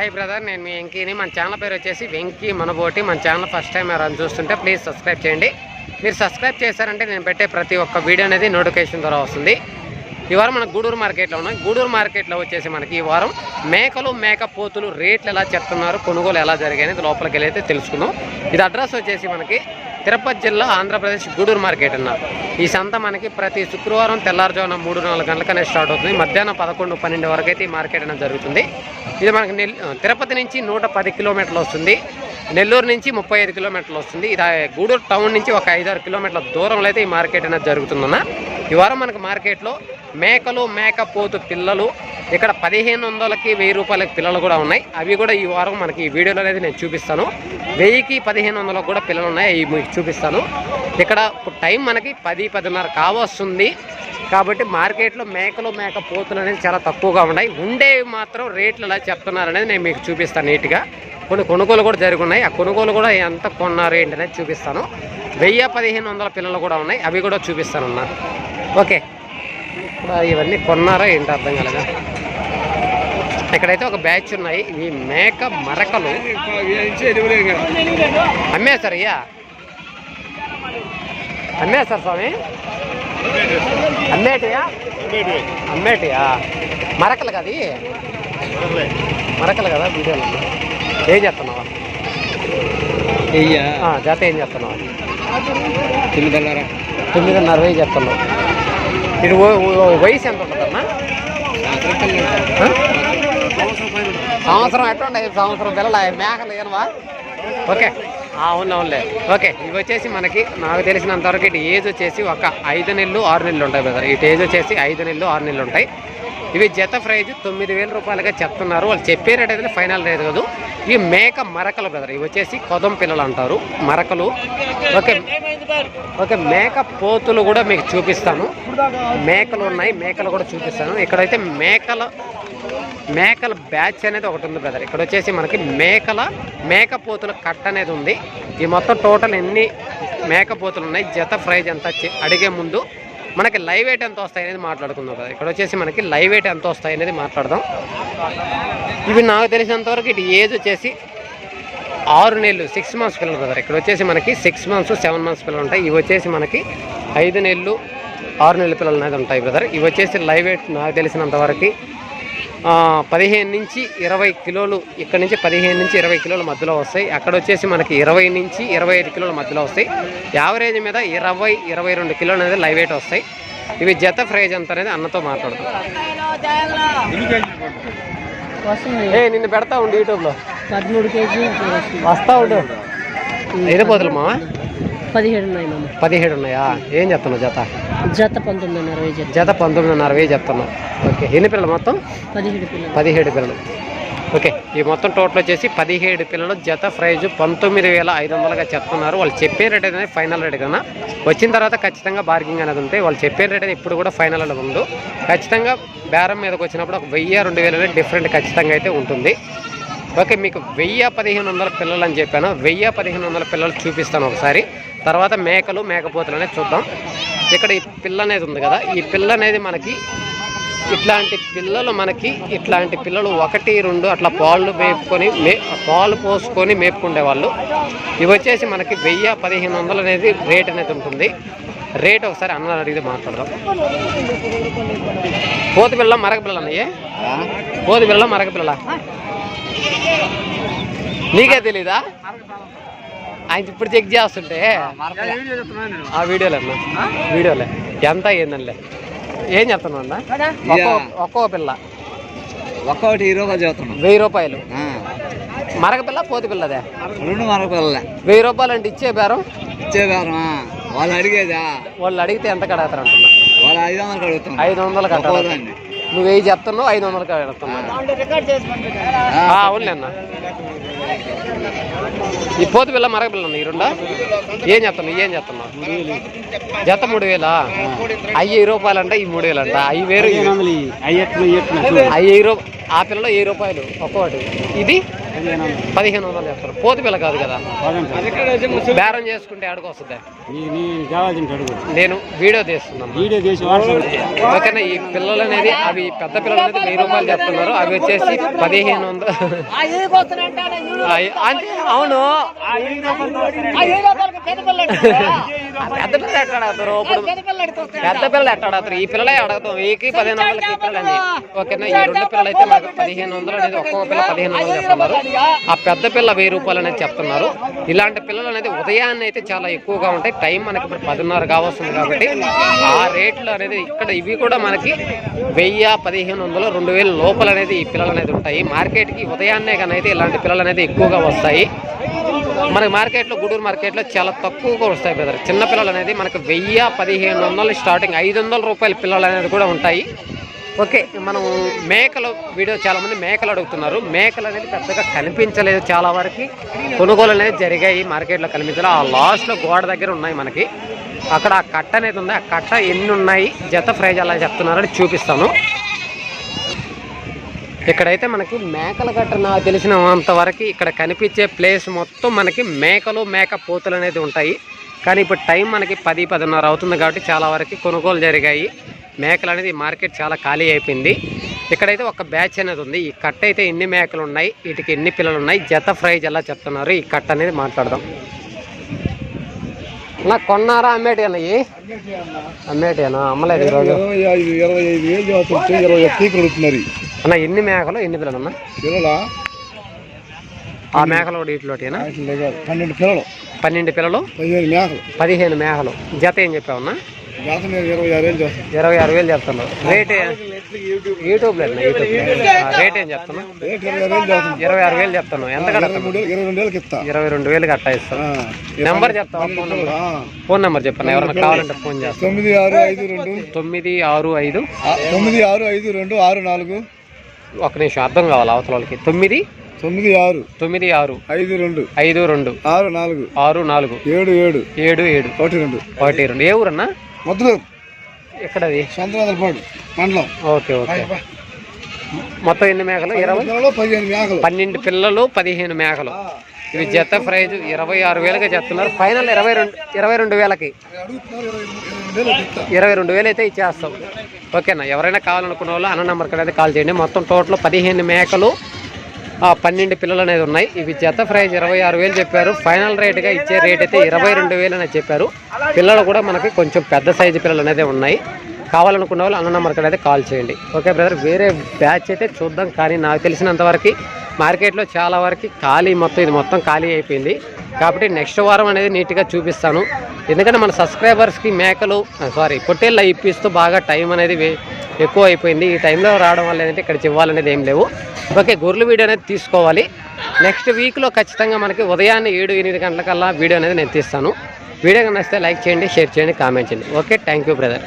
Hi brother నేను మీ వెంకీని. మన channel పేరు వచ్చేసి వెంకీ మనబోటి. మన ఛానల్ ఫస్ట్ టైం ఎవరైనా చూస్తుంటే ప్లీజ్ సబ్స్క్రైబ్ చేయండి. మీరు సబ్స్క్రైబ్ చేశారంటే నేను పెట్టే ప్రతి ఒక్క వీడియో అనేది నోటిఫికేషన్ ద్వారా వస్తుంది. ఈ వారం మన గూడూరు మార్కెట్లో ఉన్నాం. గూడూరు మార్కెట్లో వచ్చేసి మనకి ఈ వారం మేకలు మేక పోతులు రేట్లు ఎలా చెప్తున్నారు కొనుగోలు ఎలా జరిగాయి లోపలికి వెళ్ళి అయితే తెలుసుకుందాం. ఇది అడ్రస్ వచ్చేసి మనకి తిరుపతి జిల్లా ఆంధ్రప్రదేశ్ గూడూరు మార్కెట్ అన్నారు ఈ సంత మనకి ప్రతి శుక్రవారం తెల్లారుజామున మూడు నాలుగు గంటలకనే స్టార్ట్ అవుతుంది. మధ్యాహ్నం పదకొండు పన్నెండు వరకు అయితే ఈ మార్కెట్ అనేది జరుగుతుంది. ఇది మనకి నెల్ తిరుపతి నుంచి నూట పది కిలోమీటర్లు వస్తుంది. నెల్లూరు నుంచి ముప్పై ఐదు కిలోమీటర్లు వస్తుంది. ఇది గూడూరు టౌన్ నుంచి ఒక ఐదారు కిలోమీటర్ల దూరంలో అయితే ఈ మార్కెట్ అనేది జరుగుతుందన్న. ఈ వారం మనకు మార్కెట్లో మేకలు మేకపోతు పిల్లలు ఇక్కడ పదిహేను వందలకి వెయ్యి రూపాయలకి పిల్లలు కూడా ఉన్నాయి. అవి కూడా ఈ వారం మనకి ఈ వీడియోలో అనేది నేను చూపిస్తాను. వెయ్యికి పదిహేను వందలకు కూడా పిల్లలు ఉన్నాయి అవి మీకు చూపిస్తాను. ఇక్కడ టైం మనకి పది పదిన్నర కావస్తుంది. కాబట్టి మార్కెట్లో మేకలు మేక పోతులు అనేది చాలా తక్కువగా ఉన్నాయి. ఉండేవి మాత్రం రేట్లు ఎలా చెప్తున్నారు అనేది నేను మీకు చూపిస్తాను నీట్గా. కొన్ని కొనుగోలు కూడా జరుగున్నాయి. ఆ కొనుగోలు కూడా ఎంత కొన్నారు ఏంటి అనేది చూపిస్తాను. వెయ్యి పదిహేను వందల పిల్లలు కూడా ఉన్నాయి. అవి కూడా చూపిస్తాను అన్నారు ఓకే. ఇవన్నీ కొన్నారా ఏంటి అర్థం కలగా ఇక్కడైతే ఒక బ్యాచ్ ఉన్నాయి. ఇవి మేక మరకలు. అమ్మేశారు అయ్యా. అమ్మేశారు స్వామి. అమ్మేటియా? అమ్మేటియా? మరకలు కదా? మరకలు కదా వీడియోలు. ఏం చేస్తున్నావా? జత ఏం చేస్తున్నావా? తొమ్మిదిన్నర. తొమ్మిదిన్నర చెప్తున్నావు ఇది ఓ- వయసు ఎంత ఉంటుందమ్మా? సంవత్సరం ఎట్లుండే సంవత్సరం పిల్లల? మేకలు ఏనవా ఓకే. అవును అవునులే ఓకే ఇవి వచ్చేసి మనకి నాకు తెలిసినంతవరకు ఇటు ఏజ్ వచ్చేసి ఒక ఐదు నెలలు ఆరు నెలలు ఉంటాయి బ్రదర్ ఇటు ఏజ్ వచ్చేసి ఐదు నెలలు ఆరు నెలలు ఉంటాయి. ఇవి జత ప్రైజ్ తొమ్మిది వేల రూపాయలుగా చెప్తున్నారు. వాళ్ళు చెప్పే రేట్ అయితే ఫైనల్ రేట్ కాదు. ఇవి మేక మరకలు బ్రదర్ ఇవి వచ్చేసి కొదం పిల్లలు అంటారు. మరకలు. ఓకే ఓకే మేక పోతులు కూడా మీకు చూపిస్తాను. మేకలు ఉన్నాయి మేకలు కూడా చూపిస్తాను. ఇక్కడైతే మేకల మేకల బ్యాచ్ అనేది ఒకటి ఉంది బ్రదర్. ఇక్కడ వచ్చేసి మనకి మేకల మేకపోతుల కట్ట అనేది ఉంది. ఈ మొత్తం టోటల్ ఎన్ని మేకపోతులు ఉన్నాయి? జత ప్రైజ్ ఎంత? అడిగే ముందు మనకి లైవ్ వెయిట్ ఎంత వస్తాయి అనేది మాట్లాడుకుందాం కదా. ఇక్కడ వచ్చేసి మనకి లైవ్ వెయిట్ ఎంత వస్తాయి అనేది మాట్లాడదాం. ఇవి నాకు తెలిసినంతవరకు ఇటు ఏజ్ వచ్చేసి ఆరు నెలలు సిక్స్ మంత్స్ పిల్లలు బ్రదర్ ఇక్కడ వచ్చేసి మనకి సిక్స్ మంత్స్ సెవెన్ మంత్స్ పిల్లలు ఉంటాయి. ఇవి వచ్చేసి మనకి ఐదు నెలలు ఆరు నెలల పిల్లలు అనేది ఉంటాయి బ్రదర్ ఇవి వచ్చేసి లైవ్ వెయిట్ నాకు తెలిసినంత వరకు పదిహేను నుంచి ఇరవై కిలోలు ఇక్కడ నుంచి పదిహేను నుంచి ఇరవై కిలోల మధ్యలో వస్తాయి. అక్కడ వచ్చేసి మనకి ఇరవై నుంచి ఇరవై ఐదు కిలోల మధ్యలో వస్తాయి. యావరేజ్ మీద ఇరవై ఇరవై రెండు కిలోలు అనేది లైవ్ వెయిట్ వస్తాయి. ఇవి జత ప్రైజ్ ఎంత అనేది అన్నతో మాట్లాడతాం. ఏ నిన్ను పెడతా ఉండు యూట్యూబ్లో పదమూడు కేజీ వస్తా ఉండు. ఏదో పోతులు మావా? పదిహేడు ఉన్నాయి పదిహేడు ఉన్నాయా? ఏం చెప్తున్నావు జత? జత పంతొమ్మిదిన్నర అరవై జత జత పంతొమ్మిదిన్నర వెయ్యి చెప్తున్నావు ఓకే ఎన్ని పిల్లలు మొత్తం? పదిహేడు పిల్లలు. పదిహేడు పిల్లలు. ఓకే ఈ మొత్తం టోటల్ వచ్చేసి పదిహేడు పిల్లలు జత ప్రైజ్ పంతొమ్మిది వేల ఐదు వందలుగా చెప్తున్నారు. వాళ్ళు చెప్పే రేట్ అనేది ఫైనల్ రేట్ కన్నా. వచ్చిన తర్వాత ఖచ్చితంగా బార్గింగ్ అనేది ఉంటాయి వాళ్ళు చెప్పే రేట్ అనేది ఇప్పుడు కూడా ఫైనల్ అనేది ఉండు ఖచ్చితంగా బేరం మీదకి వచ్చినప్పుడు ఒక వెయ్యి రెండు వేల డిఫరెంట్ ఖచ్చితంగా అయితే ఉంటుంది. ఓకే మీకు వెయ్యి పదిహేను వందల పిల్లలు అని చెప్పాను. వెయ్యి పదిహేను వందల పిల్లలు చూపిస్తాను ఒకసారి. తర్వాత మేకలు మేకపోతులు అనేది చూద్దాం. ఇక్కడ ఈ పిల్ల అనేది ఉంది కదా ఈ పిల్ల అనేది మనకి ఇట్లాంటి పిల్లలు మనకి ఇట్లాంటి పిల్లలు ఒకటి రెండు అట్లా పాలు మేపుకొని మే పాలు పోసుకొని మేపుకుండేవాళ్ళు ఇవి వచ్చేసి మనకి వెయ్యి పదిహేను వందలు అనేది రేట్ అనేది ఉంటుంది. రేట్ ఒకసారి అన్న అడిగితే మాట్లాడదాం. పోతు పిల్ల మరక పిల్ల అన్నయ్యే? పోతు పిల్ల మరక పిల్ల నీకే తెలీదా? ఆయన ఇప్పుడు చెక్ చేస్తుంటే ఆ వీడియోలే అన్న. వీడియోలే. ఎంత అయ్యిందంలే ఏం చెప్తున్నావు అన్న? ఒక్కో ఒక్కో పిల్ల. ఒక్కొక్కటి ఈ రూపాయలు చదువుతున్నాం వెయ్యి రూపాయలు. మరక పిల్ల పోతు పిల్లదే. రెండు మరొక పిల్లలే. వెయ్యి రూపాయలు అంటే ఇచ్చే బేరం? ఇచ్చే బేరమా వాళ్ళు అడిగేదా? వాళ్ళు అడిగితే ఎంత కడతారు అంటున్నా వాళ్ళు ఐదు వందలు అడుగుతున్నారు ఐదు వందలు కట్టాలి. నువ్వు వెయ్యి చెప్తున్నావు ఐదు వందలు కడుతున్నావు ఆ, అవునులే అన్న. ఈ పోతు పిల్ల మరక పిల్ల ఈ రెండా? ఏం చెప్తున్నావు? ఏం చెప్తున్నావు? జత మూడు వేలా? అయ్యి వెయ్యి రూపాయలు అంట ఈ మూడు వేలు అంట. అవి వేరు ఇవి. అవి వెయ్యి రూపాయలు ఆ పిల్లలో వెయ్యి రూపాయలు ఒక్కొక్కటి ఇది? పదిహేను వందలు చెప్తారు పోతు పిల్ల కాదు కదా. బేరం చేసుకుంటే వస్తుంది. నేను వీడియో తీస్తున్నాను. వీడియో చేసి వాట్సాప్ ఓకేనా ఈ పిల్లలు అనేది అవి పెద్ద పిల్లలు అనేది వెయ్యి రూపాయలు చెప్తున్నారు అవి వచ్చేసి పదిహేను వందలు అవును. ఆ పెద్ద పిల్లలు ఎట్టాడతారు ఇప్పుడు పెద్ద పిల్లలు ఎట్టాడతారు ఈ పిల్లలే అడగతాం. వీకి పదిహేను వందలకి పిల్లలని ఓకేనా ఈ రెండు పిల్లలు అయితే మాకు పదిహేను వందలు అనేది ఒక్కొక్క పిల్ల పదిహేను వందలు చెప్తున్నారు ఆ పెద్ద పిల్ల వెయ్యి రూపాయలు అనేది చెప్తున్నారు. ఇలాంటి పిల్లలు అనేది ఉదయాన్నే అయితే చాలా ఎక్కువగా ఉంటాయి. టైం మనకి ఇప్పుడు పదిన్నర కావస్తుంది కాబట్టి ఆ రేట్లు అనేది ఇక్కడ ఇవి కూడా మనకి వెయ్యి పదిహేను వందలు రెండు వేలు లోపల అనేది ఈ పిల్లలు అనేది ఉంటాయి. మార్కెట్కి ఉదయాన్నే కానీ అయితే ఇలాంటి పిల్లలు అనేది ఎక్కువగా వస్తాయి. మనకి మార్కెట్లో గూడూరు మార్కెట్లో చాలా తక్కువగా వస్తాయి బ్రదర్. చిన్న పిల్లలు అనేది మనకి వెయ్యి పదిహేను వందలు స్టార్టింగ్ ఐదు వందల రూపాయల పిల్లలు అనేది కూడా ఉంటాయి. ఓకే మనం మేకలు వీడియో చాలా మంది మేకలు అడుగుతున్నారు. మేకలు అనేది పెద్దగా కనిపించలేదు చాలా వరకు. కొనుగోలు అనేది జరిగాయి మార్కెట్లో కనిపించలేదు. ఆ లాస్ట్లో గోడ దగ్గర ఉన్నాయి మనకి. అక్కడ ఆ కట్ట అనేది ఉంది. ఆ కట్ట ఎన్ని ఉన్నాయి? జత ప్రైజ్ అలా చెప్తున్నారని చూపిస్తాను. ఇక్కడైతే మనకి మేకల గట్ట నాకు తెలిసినంత వరకు ఇక్కడ కనిపించే ప్లేస్ మొత్తం మనకి మేకలు మేక పోతులు అనేది ఉంటాయి. కానీ ఇప్పుడు టైం మనకి పది పదిన్నర అవుతుంది కాబట్టి చాలా వరకు కొనుగోలు జరిగాయి. మేకలు అనేది మార్కెట్ చాలా ఖాళీ అయిపోయింది. ఇక్కడైతే ఒక బ్యాచ్ అనేది ఉంది. ఈ కట్ట అయితే ఎన్ని మేకలు ఉన్నాయి? వీటికి ఎన్ని పిల్లలు ఉన్నాయి? జత ప్రైజ్ ఎలా చెప్తున్నారు? ఈ కట్ట అనేది మాట్లాడదాం. నా కొన్నారా? అమ్మేటి అన్నయ్యి అమ్మేటినా అమ్మలేదు ఈరోజు. ఇరవై ఐదు వేలు ఇరవై అన్న ఎన్ని మేకలు? ఎన్ని పిల్లలు అన్న? పిల్లల? ఆ మేకలు కూడా వీటిలోటేనా? పన్నెండు పిల్లలు. పన్నెండు పిల్లలు? పదిహేను మేకలు. పదిహేను మేకలు. జత ఏం చెప్పావన్నా జాత నేను ఇరవై ఆరు వేలు చేస్తాను ఇరవై ఆరు వేలు చెప్తాను రేట్ యూట్యూబ్ రేట్ ఏం చెప్తాను ఇరవై ఆరు వేలు చెప్తాను. ఎంత కడతాను ఇరవై రెండు వేలు కట్టా ఇస్తాను నెంబర్ చెప్తావా? Phone number. ఫోన్ నెంబర్ చెప్పాను? ఎవరైనా కావాలంటే ఫోన్ చేస్తాను తొమ్మిది ఆరు ఐదు రెండు. తొమ్మిది ఆరు ఐదు. తొమ్మిది ఆరు ఐదు రెండు ఆరు నాలుగు. ఒక నిమిషం అర్థం కావాలి అవతల వాళ్ళకి? తొమ్మిది తొమ్మిది ఆరు. తొమ్మిది ఆరు ఐదు రెండు. ఐదు రెండు ఆరు నాలుగు. ఆరు నాలుగు ఏడు ఏడు. ఏడు ఏడు ఒకటి రెండు. ఒకటి రెండు. ఏ ఊరన్నా? మొదలు ఎక్కడది? సంతరాదలపాడు మండలం. Okay okay. మొత్తం ఎన్ని మేకలు? ఇరవై? పిల్లలు పదిహేను మేకలు. పన్నెండు పిల్లలు పదిహేను మేకలు. ఇవి జత ప్రైజ్ ఇరవై ఆరు వేలుగా చెప్తున్నారు ఫైనల్ ఇరవై రెండు ఇరవై రెండు వేలకి. ఇరవై రెండు వేలు అయితే ఇచ్చేస్తాం. ఓకేనా? ఎవరైనా కావాలనుకున్న వాళ్ళు అన్న నెంబర్కి అనేది కాల్ చేయండి. మొత్తం టోటల్ పదిహేను మేకలు పన్నెండు పిల్లలు అనేది ఉన్నాయి. ఇవి జత ప్రైజ్ ఇరవై ఆరు వేలు చెప్పారు. ఫైనల్ రేట్గా ఇచ్చే రేట్ అయితే ఇరవై రెండు వేలు అనేది చెప్పారు. పిల్లలు కూడా మనకి కొంచెం పెద్ద సైజు పిల్లలు అనేది ఉన్నాయి. కావాలనుకున్న వాళ్ళు అన్న నెంబర్కి అయితే కాల్ చేయండి. Okay brother? వేరే బ్యాచ్ అయితే చూద్దాం. కానీ నాకు తెలిసినంత వరకు మార్కెట్లో చాలా వరకు ఖాళీ మొత్తం ఇది మొత్తం ఖాళీ అయిపోయింది. కాబట్టి నెక్స్ట్ వారం అనేది నీట్గా చూపిస్తాను. ఎందుకంటే మన సబ్స్క్రైబర్స్కి మేకలు సారీ పొట్టేళ్ళ ఇప్పిస్తూ బాగా టైం అనేది వే- ఎక్కువ అయిపోయింది. ఈ టైంలో రావడం వల్ల ఏంటంటే ఇక్కడ ఇవ్వాలనేది ఏం లేవు. ఓకే గొర్రెల వీడియో అనేది తీసుకోవాలి. నెక్స్ట్ వీక్లో ఖచ్చితంగా మనకి ఉదయాన్నే ఏడు ఎనిమిది గంటలకల్లా వీడియో అనేది నేను తీస్తాను. వీడియో నచ్చితే లైక్ చేయండి షేర్ చేయండి కామెంట్ చేయండి. Okay thank you brother.